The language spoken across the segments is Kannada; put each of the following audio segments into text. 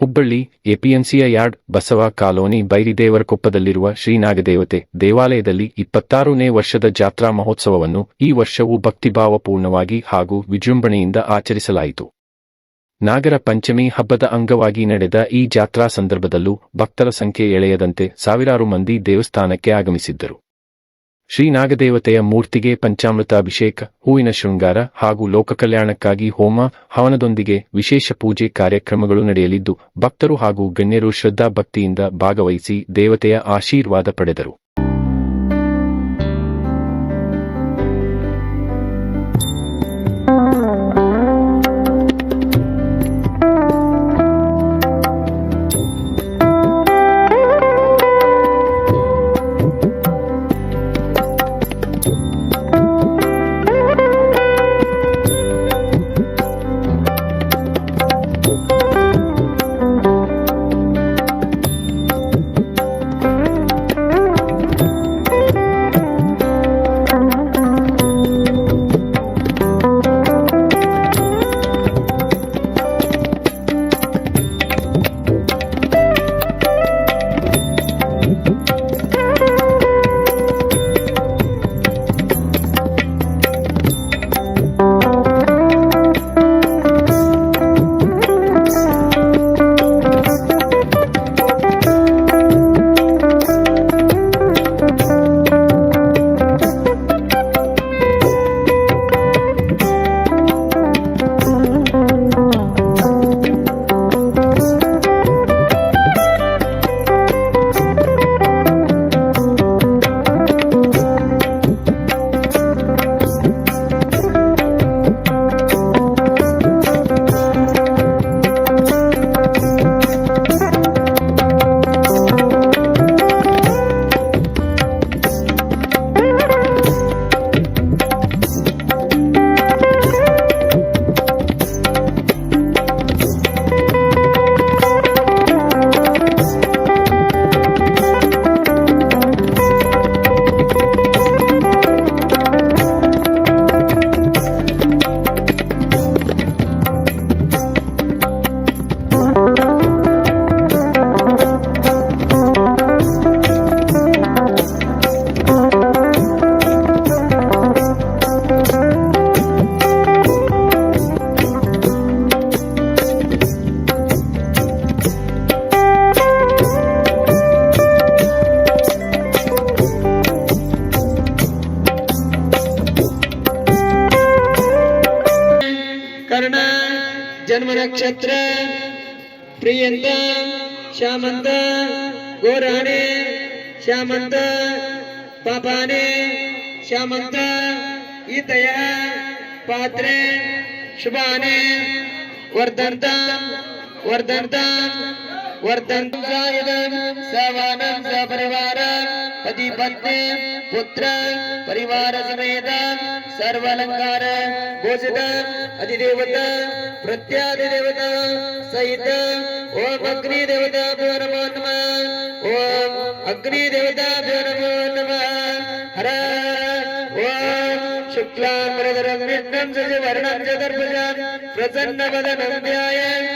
ಹುಬ್ಬಳ್ಳಿ, ಎಪಿಎಂಸಿಯ ಯಾರ್ಡ್, ಬಸವ ಕಾಲೋನಿ ಬೈರಿದೇವರಕೊಪ್ಪದಲ್ಲಿರುವ ಶ್ರೀನಾಗದೇವತೆ ದೇವಾಲಯದಲ್ಲಿ ಇಪ್ಪತ್ತಾರನೇ ವರ್ಷದ ಜಾತ್ರಾ ಮಹೋತ್ಸವವನ್ನು ಈ ವರ್ಷವೂ ಭಕ್ತಿಭಾವಪೂರ್ಣವಾಗಿ ಹಾಗೂ ವಿಜೃಂಭಣೆಯಿಂದ ಆಚರಿಸಲಾಯಿತು. ನಾಗರ ಪಂಚಮಿ ಹಬ್ಬದ ಅಂಗವಾಗಿ ನಡೆದ ಈ ಜಾತ್ರಾ ಸಂದರ್ಭದಲ್ಲೂ ಭಕ್ತರ ಸಂಖ್ಯೆ ಎಳೆಯದಂತೆ ಸಾವಿರಾರು ಮಂದಿ ದೇವಸ್ಥಾನಕ್ಕೆ ಆಗಮಿಸಿದ್ದರು. ಶ್ರೀನಾಗದೇವತೆಯ ಮೂರ್ತಿಗೆ ಪಂಚಾಮೃತ ಅಭಿಷೇಕ ಹೂವಿನ ಶೃಂಗಾರ ಹಾಗೂ ಲೋಕಕಲ್ಯಾಣಕ್ಕಾಗಿ ಹೋಮ, ಹವನದೊಂದಿಗೆ ವಿಶೇಷ ಪೂಜೆ ಕಾರ್ಯಕ್ರಮಗಳು ನಡೆಯಲಿದ್ದು, ಭಕ್ತರು ಹಾಗೂ ಗಣ್ಯರು ಶ್ರದ್ಧಾಭಕ್ತಿಯಿಂದ ಭಾಗವಹಿಸಿ ದೇವತೆಯ ಆಶೀರ್ವಾದ ಪಡೆದರು. नक्षत्र प्रियंत श्यामंत गोराणे श्यामंत पापाने श्यामंत इतया पात्रे शुभाने वर्धनता वर्धनता वर्तन्तं सायनं सवानं, सपरिवारं पति पत्नी पुत्र परिवार समेत सर्वालंकार भूषित अधिदेवता प्रत्यादिदेवता सहित। ओम अग्नि देवता भ्यो ओम अग्नि देवता भ्यो नमो नमः। हर ओम शुक्लां वरदरं विष्णुं सजवर्णं चतुर्भुजं प्रसन्नवदनं ध्यायेत्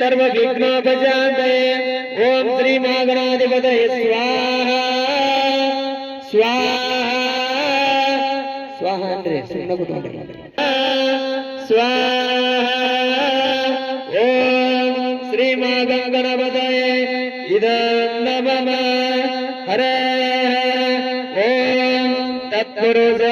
सर्वविघ्नोपशान्तये ॐ श्रीमागणाधिपतये स्वाहा स्वाहा स्वाहा ಅಂದ್ರೆ ಸುಮ್ಮನೆ ಕೂತ್ಕೊಂಡ್ರೆ ಸ್ವಾಹ ಓಂ ಶ್ರೀಮಾಗಣಪತಯೇ ಇದಂ ನಮಃ ಹರ ಓಂ ತತ್ಪುರುಷಾಯ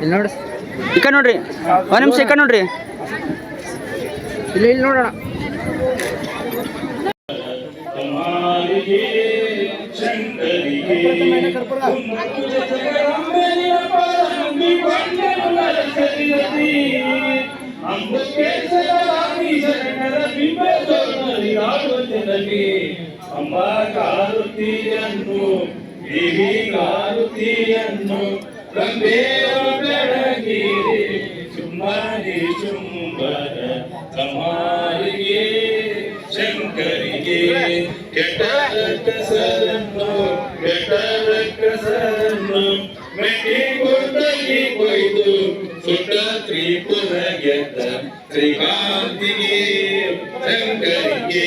ಇಲ್ಲಿ ನೋಡು. ಈ ಕಡೆ ನೋಡ್ರಿ. ಒಂದು ನಿಮಿಷ ಈ ಕಡೆ ನೋಡ್ರಿ. ಇಲ್ಲಿ ಇಲ್ಲಿ ನೋಡೋಣ. ಅಮ್ಮ ಕಾರುತಿಯನ್ನು ದೇವಿ ಕಾರುತಿಯನ್ನು ರಂಬೇರ ಬೆಳಗಿರಿ ಸುಮ್ಮನೆ ಚುಂಬರ ಸಮಾರಿಗೆ ಶಂಕರಿಗೆ ಕೆಟ್ಟ ಕಸರನ್ನು ಕೆಟ್ಟ ಕಸರನ್ನು ಮೆಟ್ಟಿ ಕೊಟ್ಟಗಿ ಕೊಯ್ದು ಸುಟ್ಟ ತ್ರಿಪುರ ಗೆದ್ದ ಶ್ರೀಕಾಂತಿಗೆ ಶಂಕರಿಗೆ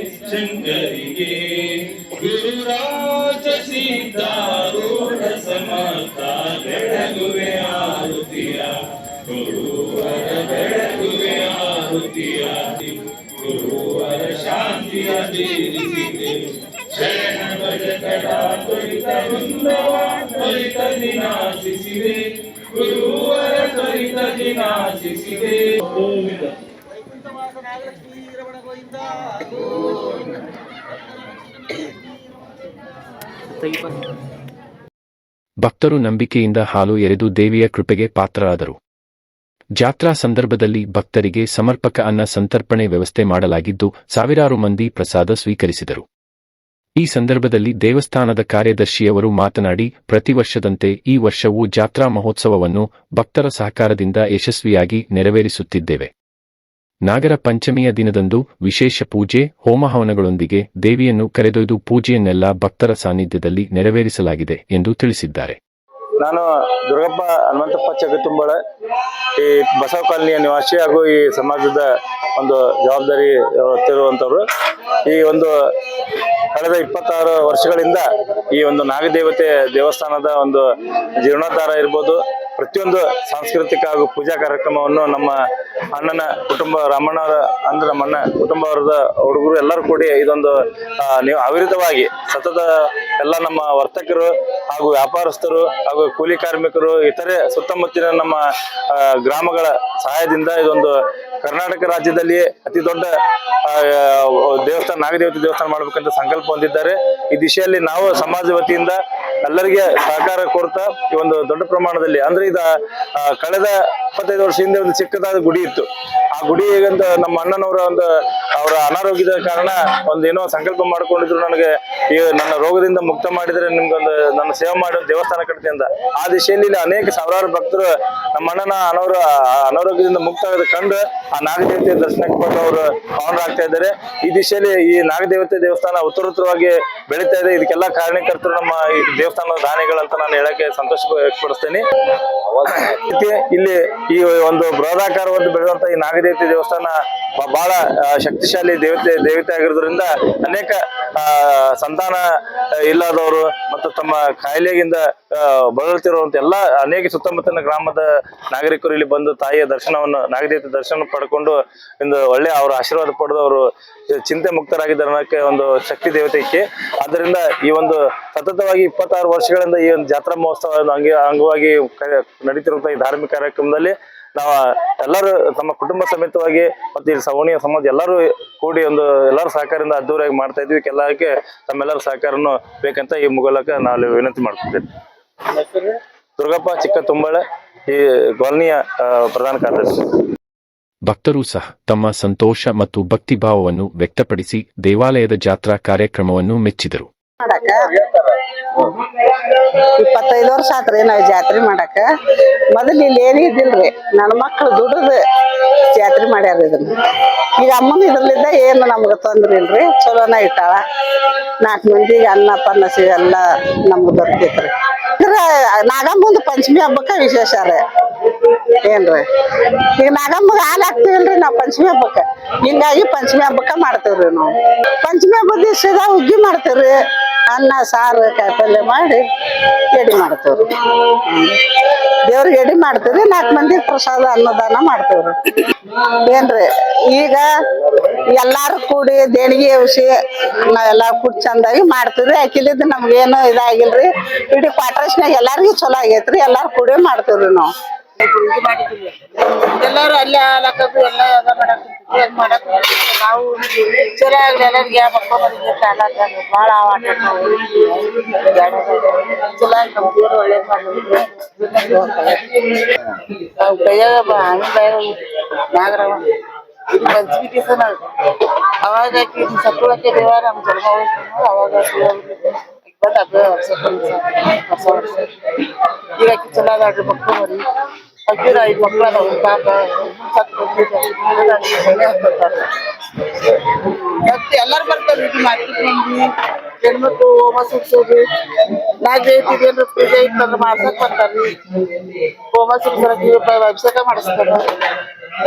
ಶಂಕರಿಗೆ ಗುರುರಾಜ ಸೀತಾರೂಢ ಸಮರ್ಥ ಬೆಳಗುವೆ ಆರುತಿಯ ಗುರುವರ ಬೆಳಗುವೆ ಆರುತಿಯ ಗುರುವರ ಶಾಂತಿಯ ಬೀರಿಸಿದೆ ಶರಣ ಭಜಕಡ ತ್ವರಿತ ಬೃಂದವ ತ್ವರಿತ ದಿನಾಶಿಸಿದೆ ಗುರುವರ ತ್ವರಿತ ದಿನಾಶಿಸಿದೆ ಗೋವಿಂದ. ಭಕ್ತರು ನಂಬಿಕೆಯಿಂದ ಹಾಲು ಎರೆದು ದೇವಿಯ ಕೃಪೆಗೆ ಪಾತ್ರರಾದರು. ಜಾತ್ರಾ ಸಂದರ್ಭದಲ್ಲಿ ಭಕ್ತರಿಗೆ ಸಮರ್ಪಕ ಅನ್ನ ಸಂತರ್ಪಣೆ ವ್ಯವಸ್ಥೆ ಮಾಡಲಾಗಿದ್ದು ಸಾವಿರಾರು ಮಂದಿ ಪ್ರಸಾದ ಸ್ವೀಕರಿಸಿದರು. ಈ ಸಂದರ್ಭದಲ್ಲಿ ದೇವಸ್ಥಾನದ ಕಾರ್ಯದರ್ಶಿಯವರು ಮಾತನಾಡಿ, ಪ್ರತಿ ವರ್ಷದಂತೆ ಈ ವರ್ಷವೂ ಜಾತ್ರಾ ಮಹೋತ್ಸವವನ್ನು ಭಕ್ತರ ಸಹಕಾರದಿಂದ ಯಶಸ್ವಿಯಾಗಿ ನೆರವೇರಿಸುತ್ತಿದ್ದೇವೆ. ನಾಗರ ಪಂಚಮಿಯ ದಿನದಂದು ವಿಶೇಷ ಪೂಜೆ, ಹೋಮಹವನಗಳೊಂದಿಗೆ ದೇವಿಯನ್ನು ಕರೆದೊಯ್ದು ಪೂಜೆಯನ್ನೆಲ್ಲ ಭಕ್ತರ ಸಾನ್ನಿಧ್ಯದಲ್ಲಿ ನೆರವೇರಿಸಲಾಗಿದೆ ಎಂದು ತಿಳಿಸಿದ್ದಾರೆ. ನಾನು ದುರ್ಗಪ್ಪ ಹನುಮಂತಪ್ಪ ಚಗತುಂಬಳ, ಈ ಬಸವ ಕಾಲನಿಯ ನಿವಾಸಿ ಹಾಗೂ ಈ ಸಮಾಜದ ಒಂದು ಜವಾಬ್ದಾರಿ ಹೊತ್ತಿರುವಂಥವ್ರು. ಈ ಒಂದು ಕಳೆದ ಇಪ್ಪತ್ತಾರು ವರ್ಷಗಳಿಂದ ಈ ಒಂದು ನಾಗದೇವತೆ ದೇವಸ್ಥಾನದ ಒಂದು ಜೀರ್ಣೋದ್ಧಾರ ಇರ್ಬೋದು ಪ್ರತಿಯೊಂದು ಸಾಂಸ್ಕೃತಿಕ ಹಾಗೂ ಪೂಜಾ ಕಾರ್ಯಕ್ರಮವನ್ನು ನಮ್ಮ ಅಣ್ಣನ ಕುಟುಂಬ ರಾಮಣ್ಣವರ ಅಂದ್ರೆ ನಮ್ಮ ಅಣ್ಣ ಕುಟುಂಬವರದ ಹುಡುಗರು ಎಲ್ಲರೂ ಕೂಡಿ ಇದೊಂದು ನೀವು ಅವಿರತವಾಗಿ ಸತತ ಎಲ್ಲ ನಮ್ಮ ವರ್ತಕರು ಹಾಗೂ ವ್ಯಾಪಾರಸ್ಥರು ಹಾಗೂ ಕೂಲಿ ಕಾರ್ಮಿಕರು, ಇತರೆ ಸುತ್ತಮುತ್ತಲಿನ ನಮ್ಮ ಗ್ರಾಮಗಳ ಸಹಾಯದಿಂದ ಇದೊಂದು ಕರ್ನಾಟಕ ರಾಜ್ಯದಲ್ಲಿಯೇ ಅತಿ ದೊಡ್ಡ ದೇವಸ್ಥಾನ, ನಾಗದೇವತೆ ದೇವಸ್ಥಾನ ಮಾಡಬೇಕಂತ ಸಂಕಲ್ಪ ಹೊಂದಿದ್ದಾರೆ. ಈ ದಿಶೆಯಲ್ಲಿ ನಾವು ಸಮಾಜ ವತಿಯಿಂದ ಎಲ್ಲರಿಗೆ ಸಹಕಾರ ಕೊಡ್ತಾ ಈ ಒಂದು ದೊಡ್ಡ ಪ್ರಮಾಣದಲ್ಲಿ, ಅಂದ್ರೆ ಇದ ಕಳೆದ ಇಪ್ಪತ್ತೈದು ವರ್ಷ ಹಿಂದೆ ಒಂದು ಚಿಕ್ಕದಾದ ಗುಡಿ ಇತ್ತು. ಗುಡಿ ಈಗಂತ ನಮ್ಮ ಅಣ್ಣನವರ ಒಂದು ಅವರ ಅನಾರೋಗ್ಯದ ಕಾರಣ ಒಂದು ಏನೋ ಸಂಕಲ್ಪ ಮಾಡ್ಕೊಂಡಿದ್ರು ನನಗೆ. ಈ ನನ್ನ ರೋಗದಿಂದ ಮುಕ್ತ ಮಾಡಿದ್ರೆ ನಿಮ್ಗೊಂದು ನನ್ನ ಸೇವೆ ಮಾಡೋ ದೇವಸ್ಥಾನ ಕಟ್ತೀನಿ ಅಂತ. ಆ ದಿಶೆಯಲ್ಲಿ ಇಲ್ಲಿ ಅನೇಕ ಸಾವಿರಾರು ಭಕ್ತರು ನಮ್ಮ ಅಣ್ಣನ ಅನಾರೋ ಅನಾರೋಗ್ಯದಿಂದ ಮುಕ್ತ ಆಗೋದು ಕಂಡು ಆ ನಾಗದೇವತೆ ದರ್ಶನಕ್ಕೆ ಬಂದು ಅವರು ಆಗ್ತಾ ಇದ್ದಾರೆ. ಈ ದಿಶೆಯಲ್ಲಿ ಈ ನಾಗದೇವತೆ ದೇವಸ್ಥಾನ ಉತ್ತರೋತ್ತರವಾಗಿ ಬೆಳೀತಾ ಇದೆ. ಇದಕ್ಕೆಲ್ಲ ಕಾರಣಕರ್ತರು ನಮ್ಮ ಈ ದೇವಸ್ಥಾನದ ದಾನಿಗಳಂತ ನಾನು ಹೇಳಕ್ಕೆ ಸಂತೋಷ ವ್ಯಕ್ತಪಡಿಸ್ತೇನೆ. ಇಲ್ಲಿ ಈ ಒಂದು ಬೃಹದಾಕಾರವಾಗಿ ಬೆಳೆದಂತ ಈ ನಾಗದೇವತೆ ದೇವಸ್ಥಾನ ಬಹಳ ಶಕ್ತಿಶಾಲಿ ದೇವತೆ ದೇವತೆ ಆಗಿರೋದ್ರಿಂದ ಅನೇಕ ಸಂತಾನ ಇಲ್ಲದವರು ಮತ್ತು ತಮ್ಮ ಕಾಯಿಲೆಗಿಂದ ಬಳಲುತ್ತಿರುವಂತ ಎಲ್ಲ ಅನೇಕ ಸುತ್ತಮುತ್ತಲಿನ ಗ್ರಾಮದ ನಾಗರಿಕರು ಇಲ್ಲಿ ಬಂದು ತಾಯಿಯ ದರ್ಶನವನ್ನು, ನಾಗದೇವತೆ ದರ್ಶನ ಪಡ್ಕೊಂಡು ಒಂದು ಒಳ್ಳೆ ಅವರ ಆಶೀರ್ವಾದ ಪಡೆದು ಅವರು ಚಿಂತೆ ಮುಕ್ತರಾಗಿದ್ದಾರೆ ಅನ್ನೋಕ್ಕೆ ಒಂದು ಶಕ್ತಿ ದೇವತೆಗೆ ಆದ್ದರಿಂದ ಈ ಒಂದು ಸತತವಾಗಿ ಇಪ್ಪತ್ತಾರು ವರ್ಷಗಳಿಂದ ಈ ಒಂದು ಜಾತ್ರಾ ಮಹೋತ್ಸವ ಅಂಗ ಅಂಗವಾಗಿ ನಡೀತಿರುವಂತಹ ಈ ಧಾರ್ಮಿಕ ಕಾರ್ಯಕ್ರಮದಲ್ಲಿ ನಾವು ಎಲ್ಲರೂ ತಮ್ಮ ಕುಟುಂಬ ಸಮೇತವಾಗಿ ಮತ್ತು ಇಲ್ಲಿ ಸವಣಿಯ ಸಮಾಜ ಎಲ್ಲರೂ ಕೂಡಿ ಒಂದು ಎಲ್ಲರ ಸಹಕಾರದಿಂದ ಅದ್ದೂರಿಯಾಗಿ ಮಾಡ್ತಾ ಇದ್ವಿ. ಎಲ್ಲಕ್ಕೆ ತಮ್ಮೆಲ್ಲರ ಸಹಕಾರನು ಬೇಕಂತ ಈ ಮೂಲಕ ನಾವು ವಿನಂತಿ ಮಾಡ್ತಿದ್ದೇನೆ ದುರ್ಗಪ್ಪ ಚಿಕ್ಕ ತುಂಬಳೆ ಈ ಕಾಲನಿಯ ಪ್ರಧಾನ ಕಾರ್ಯದರ್ಶಿ. ಭಕ್ತರು ಸಹ ತಮ್ಮ ಸಂತೋಷ ಮತ್ತು ಭಕ್ತಿಭಾವವನ್ನು ವ್ಯಕ್ತಪಡಿಸಿ ದೇವಾಲಯದ ಜಾತ್ರಾ ಕಾರ್ಯಕ್ರಮವನ್ನು ಮೆಚ್ಚಿದರು. ಮಾಡಕ ಇಪ್ಪತ್ತೈದು ವರ್ಷ ಆತ್ರಿ ನಾವು ಜಾತ್ರೆ ಮಾಡಕ ಮೊದಲು ಇಲ್ಲಿ ಏನು ಇದ್ದಿಲ್ರಿ. ನನ್ನ ಮಕ್ಳು ದುಡಿದು ಜಾತ್ರೆ ಮಾಡ್ಯಾರ ಇದನ್ನ. ಈಗ ಅಮ್ಮನ ಇದ್ರಲ್ಲಿದ್ದ ಏನು ನಮ್ಗೆ ತೊಂದ್ರೆ ಇಲ್ರಿ. ಚಲೋನ ಇಟ್ಟಾಳ. ನಾಲ್ಕು ಮಂದಿಗೆ ಅನ್ನ, ಪನ್ನ ಎಲ್ಲ ನಮ್ಗೆ ದೊರಕೈತ್ರಿ. ನಾಗಮ್ಮಂದು ಪಂಚಮಿ ಹಬ್ಬಕ್ಕ ವಿಶೇಷ ರೀ. ಏನ್ರಿ? ಈಗ ನಾಗಮ್ಮಗ ಹಾಲು ಹಾಕ್ತಿವಲ್ರಿ ನಾವು ಪಂಚಮಿ ಹಬ್ಬಕ್ಕ. ಹಿಂಗಾಗಿ ಪಂಚಮಿ ಹಬ್ಬಕ್ಕ ಮಾಡ್ತೇವ್ರಿ ನಾವು. ಪಂಚಮಿ ಹಬ್ಬದ ದಿವಸ ಹುಗ್ಗಿ ಮಾಡ್ತೇವ್ರಿ. ಅನ್ನ, ಸಾರು ಕಾಯಿಪಲ್ಯ ಮಾಡಿ ಎಡಿ ಮಾಡ್ತೇವ್ರಿ. ದೇವ್ರಿಗೆ ಎಡಿ ಮಾಡ್ತೇವ್ರಿ ನಾಲ್ಕು ಮಂದಿ ಪ್ರಸಾದ ಅನ್ನದಾನ ಮಾಡ್ತೇವ್ರಿ. ಏನ್ರಿ, ಈಗ ಎಲ್ಲಾರು ಕೂಡಿ ದೇಣಿಗೆ ಔಷಿ ನಾವೆಲ್ಲ ಕೂಡಿ ಚಂದಾಗಿ ಮಾಡ್ತೀವ್ರಿ. ಅಕ್ಕಿಲಿದ್ದು ನಮ್ಗೇನು ಇದಾಗಿಲ್ರಿ. ಇಡೀ ಕ್ವಾಟ್ರಸ್ನಾಗ ಎಲ್ಲಾರಿಗೂ ಚಲೋ ಆಗೈತ್ರಿ. ಎಲ್ಲಾರು ಕೂಡಿ ಮಾಡ್ತೇವ್ರಿ ನಾವು. ಎಲ್ಲರೂ ಅಲ್ಲೇ ನಾವು ಚಲೋ ಆಗ್ಲಿ ಎಲ್ಲರಿಗೆ ಯಾವ ಮಕ್ಕಳಿಗೆ ಕಾಲ ಭಾಳ ಆಟ ಚಲೋ ಆಗಿ ನಮ್ಮ ದೇವ್ರು ಒಳ್ಳೇದ್ ಮಾಡಿದ್ರು ನಾವು ಕೈಯಾಗ ಬ- ಹಣ್ಣು ಬಾಯಾಗ ನಾಗರವ ಇದು ಪಂಚಮಿ ದಿವಸ ನಾವು ಅವಾಗ ಆಕಿ ಸತ್ತುಳಕ್ಕೆ ದೇವ ನಮ್ಮ ಜನ್ಮ ಹೋಗ್ತಾನೋ ಅವಾಗ ಬಂದು ಅದು ವರ್ಷ ವರ್ಷ ಈಗ ಆಕಿ ಚಲೋ ಅದಾಳ್ರಿ ಮಕ್ಕಳು ಮರಿ ಅಕ್ಕಿದ ಐದು ಮಕ್ಕಳು ಅದಾವ ಪಾಪ ಸತ್ತು ಮತ್ತೆ ಎಲ್ಲಾರು ಬರ್ತಾರೆ ಇದು ಮಾರ್ಕೆಟ್ ಮಂದಿ ಹೆಣ್ಮಕ್ಳು ಹೋಮ ಸುಡ್ಸೋದು ನಾಲ್ಕು ಜಯಂತಿ ಏನ್ರ ಪೂಜೆ ಇತ್ತಂದ್ರೆ ಮಾಡ್ಸಕ್ ಬರ್ತಾರ್ರಿ ಹೋಮ ಸುಡ್ಸೋಕೆ ಅಭಿಷೇಕ ಮಾಡಿಸ್ತಾರ.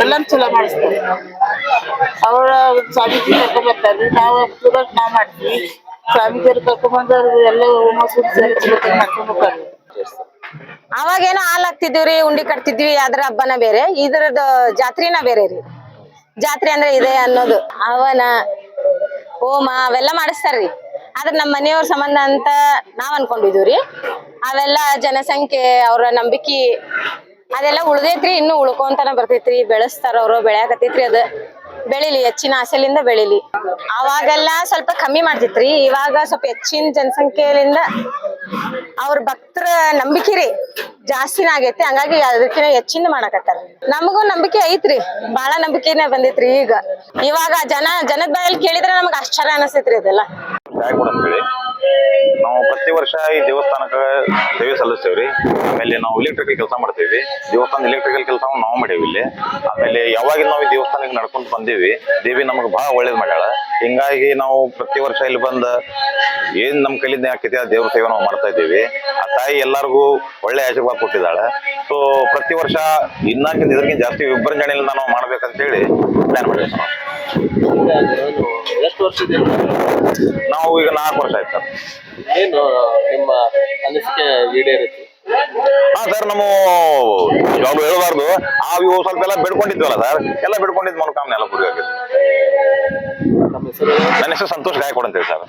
ಎಲ್ಲಾನು ಚಲೋ ಮಾಡಿಸ್ತಾರೆ. ಅವರ ಸ್ವಾಮೀಜಿ ಕರ್ಕೊಂಡ್ ಬರ್ತಾರ್ರಿ ನಾವು ಪೂಜಾಕ್ ನಾವ್ ಮಾಡ್ತೀವಿ. ಸ್ವಾಮೀಜಿಯವ್ರು ಕರ್ಕೊಂಡ್ ಎಲ್ಲ ಹೋಮ ಸುಡ್ಸಿ ಎಲ್ಲ ಚಲೋ ಅವಾಗೇನೋ ಹಾಲ್ ಹಾಕ್ತಿದ್ವಿ ಉಂಡಿ ಕಟ್ತಿದ್ವಿ, ಅದ್ರ ಹಬ್ಬನ ಬೇರೆ. ಇದ್ರದ್ದು ಜಾತ್ರೆನ ಬೇರೆ ರೀ. ಜಾತ್ರೆ ಅಂದ್ರೆ ಇದೆ ಅನ್ನೋದು. ಅವನ, ಹೋಮ ಅವೆಲ್ಲ ಮಾಡಿಸ್ತಾರ್ರಿ ಆದ್ರೆ ನಮ್ಮ ಮನೆಯವ್ರ ಸಂಬಂಧ ಅಂತ ನಾವ್ ಅನ್ಕೊಂಡಿದ್ವಿ ಅವೆಲ್ಲ ಜನಸಂಖ್ಯೆ, ಅವ್ರ ನಂಬಿಕೆ ಅದೆಲ್ಲ ಉಳ್ದೈತ್ರಿ, ಇನ್ನು ಉಳ್ಕೊಂತನ ಬರ್ತೈತ್ರಿ, ಬೆಳೆಸ್ತಾರ ಅವ್ರು, ಬೆಳ್ಯಾಕತ್ತೈತ್ರಿ ಅದ. ಬೆಳಿಲಿ, ಹೆಚ್ಚಿನ ಆಸೆಲಿಂದ ಬೆಳಿಲಿ. ಅವಾಗೆಲ್ಲ ಸ್ವಲ್ಪ ಕಮ್ಮಿ ಮಾಡ್ತಿತ್ರಿ, ಇವಾಗ ಸ್ವಲ್ಪ ಹೆಚ್ಚಿನ ಜನಸಂಖ್ಯೆಯಿಂದ ಅವ್ರ ಭಕ್ತರ ನಂಬಿಕೆ ರೀ ಜಾಸ್ತಿನ ಆಗೈತಿ, ಹಂಗಾಗಿ ಅದಕ್ಕಿಂತ ಹೆಚ್ಚಿನ ಮಾಡಕತ್ತಾರ. ನಮಗೂ ನಂಬಿಕೆ ಐತ್ರಿ ಬಹಳ ನಂಬಿಕೆನೇ ಬಂದಿತ್ರಿ ಈಗ. ಇವಾಗ ಜನ, ಜನದ ಬಾಯಲ್ಲಿ ಕೇಳಿದ್ರೆ ನಮಗ್ ಆಶ್ಚರ್ಯ ಅನಿಸ್ತೈತ್ರಿ ಅದೆಲ್ಲ. ವರ್ಷ ಈ ದೇವಸ್ಥಾನಕ್ಕೆ ಸೇವೆ ಸಲ್ಲಿಸ್ತೇವ್ರಿ ಆಮೇಲೆ ನಾವು ಇಲೆಕ್ಟ್ರಿಕಲ್ ಕೆಲಸ ಮಾಡ್ತೇವಿ. ದೇವಸ್ಥಾನ ಇಲೆಕ್ಟ್ರಿಕಲ್ ಕೆಲಸ ನಾವು ಮಾಡೇವಿ ಇಲ್ಲಿ. ಆಮೇಲೆ ಯಾವಾಗ ನಾವು ಈ ದೇವಸ್ಥಾನಕ್ಕೆ ನಡ್ಕೊಂಡು ಬಂದೀವಿ, ದೇವಿ ನಮಗೆ ಬಹಳ ಒಳ್ಳೇದು ಮಾಡ್ಯಾಳ. ಹಿಂಗಾಗಿ ನಾವು ಪ್ರತಿ ವರ್ಷ ಇಲ್ಲಿ ಬಂದ ಏನ್ ನಮ್ ಕೈಲಿಂದ ಆಕೈತಿ, ಆ ದೇವ್ರ ಸೇವೆ ನಾವು ಮಾಡ್ತಾ ಇದ್ದೀವಿ. ಆ ತಾಯಿ ಎಲ್ಲರಿಗೂ ಒಳ್ಳೆ ಆಶೀರ್ವಾದ ಕೊಟ್ಟಿದ್ದಾಳೆ. ಸೊ ಪ್ರತಿ ವರ್ಷ ಇನ್ನಕ್ಕಿಂತ ಇದಕ್ಕಿಂತ ಜಾಸ್ತಿ ವಿಭ್ರಂಜನೆಯಿಂದ ನಾವು ಮಾಡ್ಬೇಕಂತೇಳಿ ಪ್ಲಾನ್ ಮಾಡಿದ್ವಿ ನಾವು. ಎಷ್ಟು ವರ್ಷದಿಂದ ನಾವು ಈಗ ನಾಲ್ಕು ವರ್ಷ ಆಯ್ತು ಸರ್. ಏನು ನಿಮ್ಮ ಅನಿಸಿಕೆ ಈಡೇರುತ್ತೆ ಹಾ ಸರ್ ನಮ್ಮ ಯಾವಾಗಲೂ ಹೇಳಬಾರ್ದು. ಆ ಇವು ಸ್ವಲ್ಪ ಎಲ್ಲ ಬೆಡ್ಕೊಂಡಿದ್ವಲ್ಲ ಸರ್. ಎಲ್ಲ ಬೆಡ್ಕೊಂಡಿದ್ ಮನೋಕಾಮನೆ ಎಲ್ಲ ಪೂರ್ತಿ ಆಗಿದೆ ನನ್ನ ಹೆಸರು ಸಂತೋಷ್ ಅಂತೇಳಿ ಸರ್.